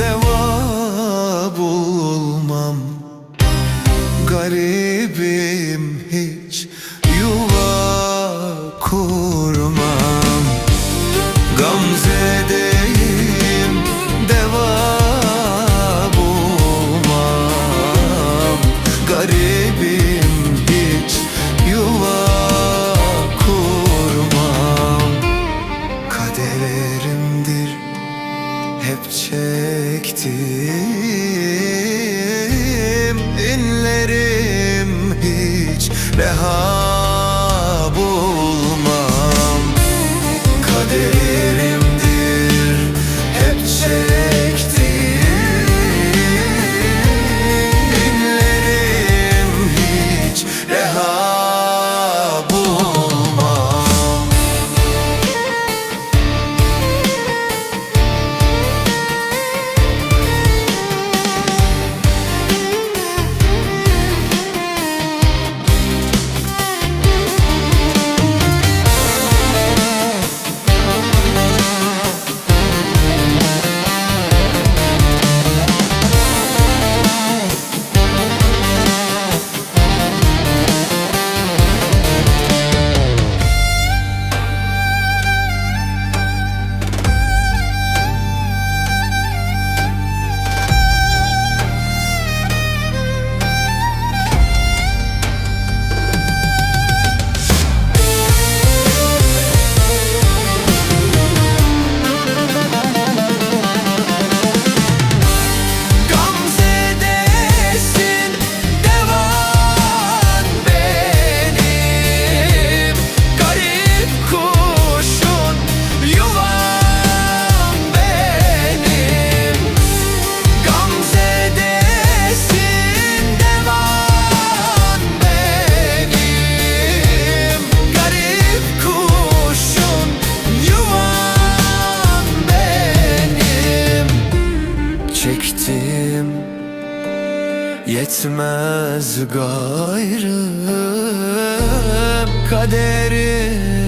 deva bulmam Garibim hiç yuva kurmam. Gamze'deyim deva Garibim hiç yuva kurmam. Kadere çektim. İnlerim hiç reha bulmam. Kaderimdir yetmez gayrım Kaderim